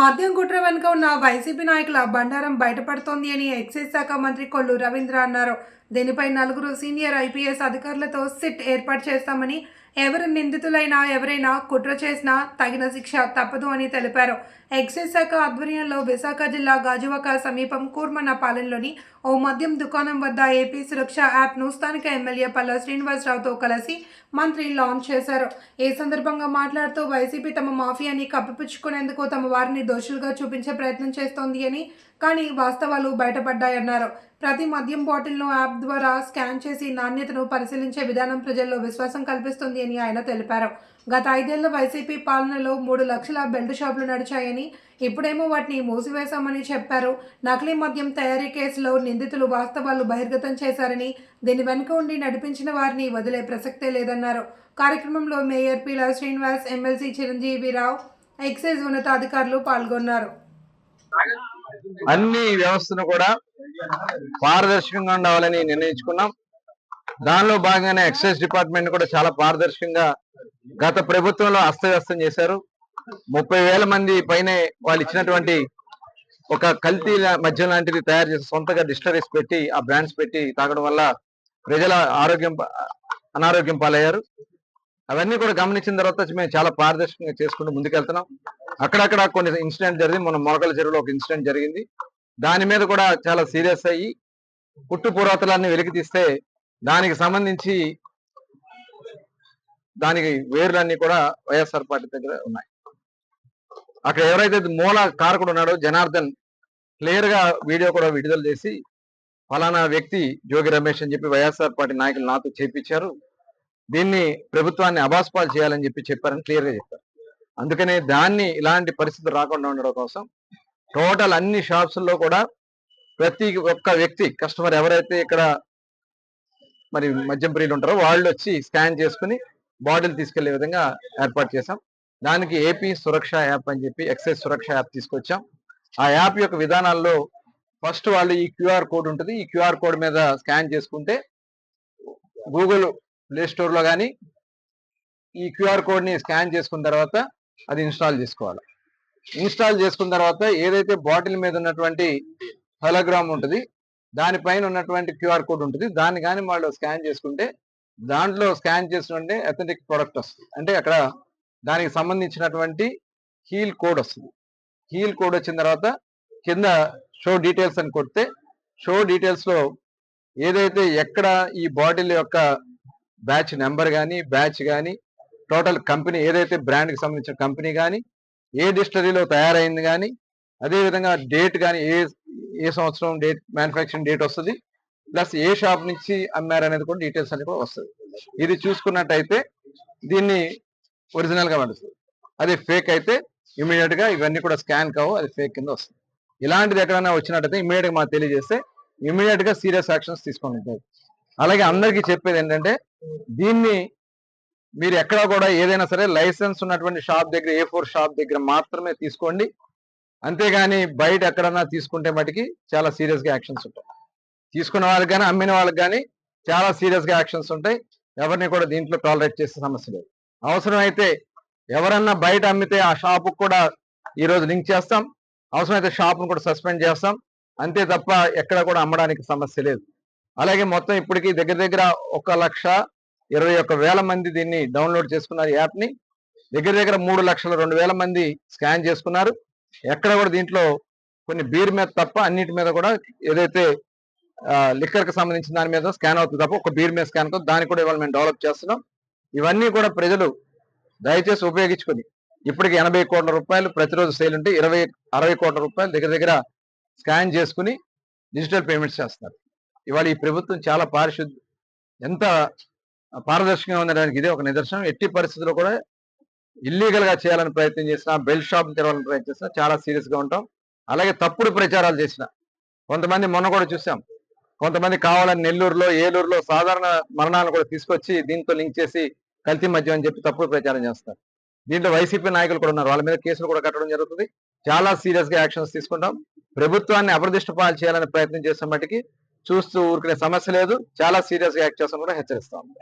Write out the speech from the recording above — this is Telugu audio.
మద్యం కుట్ర వెనుక ఉన్న వైసీపీ నాయకుల బండారం బయటపడుతోంది అని ఎక్సైజ్ శాఖ మంత్రి కొల్లు రవీంద్ర అన్నారు. దీనిపై నలుగురు సీనియర్ ఐపీఎస్ అధికారులతో సిట్ ఏర్పాటు చేస్తామని ఎవరు నిందితులైనా ఎవరైనా కుట్ర చేసినా తగిన శిక్ష తప్పదు అని తెలిపారు. ఎక్సైజ్ శాఖ ఆధ్వర్యంలో విశాఖ జిల్లా గాజువాక సమీపం కూర్మన్నపాలెంలోని ఓ మద్యం దుకాణం వద్ద ఏపీ సురక్ష యాప్ను స్థానిక ఎమ్మెల్యే పల్ల శ్రీనివాసరావుతో కలిసి మంత్రి లాంచ్ చేశారు. ఈ సందర్భంగా మాట్లాడుతూ వైసీపీ తమ మాఫియాని కప్పిపుచ్చుకునేందుకు తమ వారిని దోషులుగా చూపించే ప్రయత్నం చేస్తోంది అని కానీ వాస్తవాలు బయటపడ్డాయన్నారు. ప్రతి మద్యం బాటిల్ను యాప్ ద్వారా స్కాన్ చేసి నాణ్యతను పరిశీలించే విధానం ప్రజల్లో విశ్వాసం కల్పిస్తుంది అని ఆయన తెలిపారు. గత ఐదేళ్ళ వైసీపీ పాలనలో మూడు లక్షల బెల్ట్ షాపులు నడిచాయని ఇప్పుడేమో వాటిని మూసివేశామని చెప్పారు. నకిలీ మద్యం తయారీ కేసులో నిందితులు వాస్తవాలు బహిర్గతం చేశారని దీని వెనుక ఉండి నడిపించిన వారిని వదిలే ప్రసక్తే లేదన్నారు. కార్యక్రమంలో mayor Peela Srinivas MLC Chiranjeevi Rao excise ఉన్నతాధికారులు పాల్గొన్నారు. అన్ని వ్యవస్థను కూడా పారదర్శకంగా ఉండాలని నిర్ణయించుకున్నాం. దానిలో భాగంగానే ఎక్సైజ్ డిపార్ట్మెంట్ కూడా చాలా పారదర్శకంగా గత ప్రభుత్వంలో అస్తవ్యస్తం చేశారు. ముప్పై వేల మంది పైనే వాళ్ళు ఇచ్చినటువంటి ఒక కల్తీ మధ్య లాంటిది తయారు చేసి సొంతగా డిస్టరీస్ పెట్టి ఆ బ్రాండ్స్ పెట్టి తాగడం వల్ల ప్రజల ఆరోగ్యం అనారోగ్యం పాలయ్యారు. అవన్నీ కూడా గమనించిన తర్వాత మేము చాలా పారదర్శకంగా చేసుకుంటూ ముందుకెళ్తున్నాం. అక్కడక్కడ కొన్ని ఇన్సిడెంట్ జరిగింది. మన మొరకల చెరువులో ఒక ఇన్సిడెంట్ జరిగింది. దాని మీద కూడా చాలా సీరియస్ అయ్యి పుట్టు పురాతలన్నీ వెలికి తీస్తే దానికి సంబంధించి దానికి వేర్లన్నీ కూడా వైఎస్ఆర్ పార్టీ దగ్గర ఉన్నాయి. అక్కడ ఎవరైతే మూల కారకుడు ఉన్నాడో జనార్దన్ క్లియర్గా వీడియో కూడా విడుదల చేసి ఫలానా వ్యక్తి జోగి రమేష్ అని చెప్పి వైఎస్ఆర్ పార్టీ నాయకులు నాతో చేపించారు. దీన్ని ప్రభుత్వాన్ని అబాస్పాలు చేయాలని చెప్పి చెప్పారని క్లియర్గా చెప్పారు. అందుకనే దాన్ని ఇలాంటి పరిస్థితులు రాకుండా ఉండడం కోసం టోటల్ అన్ని షాప్స్లో కూడా ప్రతి ఒక్క వ్యక్తి కస్టమర్ ఎవరైతే ఇక్కడ మరి మద్యం ప్రియులు ఉంటారో వాళ్ళు వచ్చి స్కాన్ చేసుకుని బాటిల్ తీసుకెళ్ళే విధంగా ఏర్పాటు చేశాం. దానికి ఏపీ సురక్ష యాప్ అని చెప్పి ఎక్సైజ్ సురక్ష యాప్ తీసుకొచ్చాం. ఆ యాప్ యొక్క విధానాల్లో ఫస్ట్ వాళ్ళు ఈ క్యూఆర్ కోడ్ ఉంటుంది. ఈ క్యూఆర్ కోడ్ మీద స్కాన్ చేసుకుంటే గూగుల్ ప్లే స్టోర్లో కానీ ఈ క్యూఆర్ కోడ్ని స్కాన్ చేసుకున్న తర్వాత అది ఇన్స్టాల్ చేసుకోవాలి. ఇన్స్టాల్ చేసుకున్న తర్వాత ఏదైతే బాటిల్ మీద ఉన్నటువంటి హెలోగ్రామ్ ఉంటుంది దానిపైన ఉన్నటువంటి క్యూఆర్ కోడ్ ఉంటుంది దాన్ని కానీ వాళ్ళు స్కాన్ చేసుకుంటే దాంట్లో స్కాన్ చేసుకుంటే అథెంటిక్ ప్రోడక్ట్ వస్తుంది. అంటే అక్కడ దానికి సంబంధించినటువంటి హీల్ కోడ్ వస్తుంది. హీల్ కోడ్ వచ్చిన తర్వాత కింద షో డీటెయిల్స్ అని కొడితే షో డీటెయిల్స్లో ఏదైతే ఎక్కడ ఈ బాటిల్ యొక్క బ్యాచ్ నెంబర్ కానీ బ్యాచ్ కానీ టోటల్ కంపెనీ ఏదైతే బ్రాండ్కి సంబంధించిన కంపెనీ కానీ ఏ డిస్టరీలో తయారైంది కానీ అదేవిధంగా డేట్ కానీ ఏ ఏ సంవత్సరం డేట్ మ్యానుఫ్యాక్చరింగ్ డేట్ వస్తుంది ప్లస్ ఏ షాప్ నుంచి అమ్మారు అనేది కూడా డీటెయిల్స్ అనేది కూడా వస్తుంది. ఇది చూసుకున్నట్టయితే దీన్ని ఒరిజినల్గా పడుతుంది. అదే ఫేక్ అయితే ఇమీడియట్గా ఇవన్నీ కూడా స్కాన్ కావు అది ఫేక్ కింద వస్తుంది. ఇలాంటిది ఎక్కడైనా వచ్చినట్టయితే ఇమీడియట్గా మాకు తెలియజేస్తే ఇమీడియట్గా సీరియస్ యాక్షన్స్ తీసుకుంటారు అలాగే అందరికీ చెప్పేది ఏంటంటే దీన్ని మీరు ఎక్కడ కూడా ఏదైనా సరే లైసెన్స్ ఉన్నటువంటి షాప్ దగ్గర ఏ ఫోర్ షాప్ దగ్గర మాత్రమే తీసుకోండి. అంతేగాని బయట ఎక్కడన్నా తీసుకుంటే మటుకి చాలా సీరియస్గా యాక్షన్స్ ఉంటాయి. తీసుకున్న వాళ్ళకి కానీ అమ్మిన వాళ్ళకి కానీ చాలా సీరియస్గా యాక్షన్స్ ఉంటాయి. ఎవరిని కూడా దీంట్లో టాలరేట్ చేసే సమస్య లేదు. అవసరం అయితే ఎవరన్నా బయట అమ్మితే ఆ షాపుకు కూడా ఈ రోజు లింక్ చేస్తాం. అవసరమైతే షాప్ కూడా సస్పెండ్ చేస్తాం. అంతే తప్ప ఎక్కడ కూడా అమ్మడానికి సమస్య లేదు. అలాగే మొత్తం ఇప్పటికి దగ్గర దగ్గర ఒక లక్ష ఇరవై ఒక్క వేల మంది దీన్ని డౌన్లోడ్ చేసుకున్నారు యాప్ని దగ్గర దగ్గర మూడు లక్షల రెండు వేల మంది స్కాన్ చేసుకున్నారు. ఎక్కడ కూడా దీంట్లో కొన్ని బీర్ మీద తప్ప అన్నిటి మీద కూడా ఏదైతే లిక్కర్కి సంబంధించిన దాని మీద స్కాన్ అవుతుంది తప్ప ఒక బీర్ మీద స్కాన్ అవుతుంది. దాన్ని కూడా ఇవాళ మేము డెవలప్ చేస్తున్నాం. ఇవన్నీ కూడా ప్రజలు దయచేసి ఉపయోగించుకొని ఇప్పటికి ఎనభై కోట్ల రూపాయలు ప్రతిరోజు సేల్ ఉంటే ఇరవై అరవై కోట్ల రూపాయలు దగ్గర దగ్గర స్కాన్ చేసుకుని డిజిటల్ పేమెంట్స్ చేస్తున్నారు. ఇవాళ ఈ ప్రభుత్వం చాలా పారిశుద్ధ ఎంత పారదర్శకంగా ఉండడానికి ఇదే ఒక నిదర్శనం. ఎట్టి పరిస్థితుల్లో కూడా ఇల్లీగల్గా చేయాలని ప్రయత్నం చేసినా బెల్ట్ షాప్ తెరవాలని ప్రయత్నం చేసినా చాలా సీరియస్గా ఉంటాం. అలాగే తప్పుడు ప్రచారాలు చేసిన. కొంతమంది మొన్న కూడా చూసాం. కొంతమంది కావాలని నెల్లూరులో ఏలూరులో సాధారణ మరణాలను కూడా తీసుకొచ్చి దీంతో లింక్ చేసి కల్తీ మద్యం అని చెప్పి తప్పుడు ప్రచారం చేస్తారు దీంట్లో వైసీపీ నాయకులు కూడా ఉన్నారు. వాళ్ళ మీద కేసులు కూడా కట్టడం జరుగుతుంది. చాలా సీరియస్గా యాక్షన్స్ తీసుకుంటాం. ప్రభుత్వాన్ని అప్రదిష్ట పాలు చేయాలని ప్రయత్నం చేసిన మటుకి చూస్తూ ఊరుకునే సమస్య లేదు. చాలా సీరియస్గా యాక్ట్ చేస్తాం కూడా హెచ్చరిస్తాం.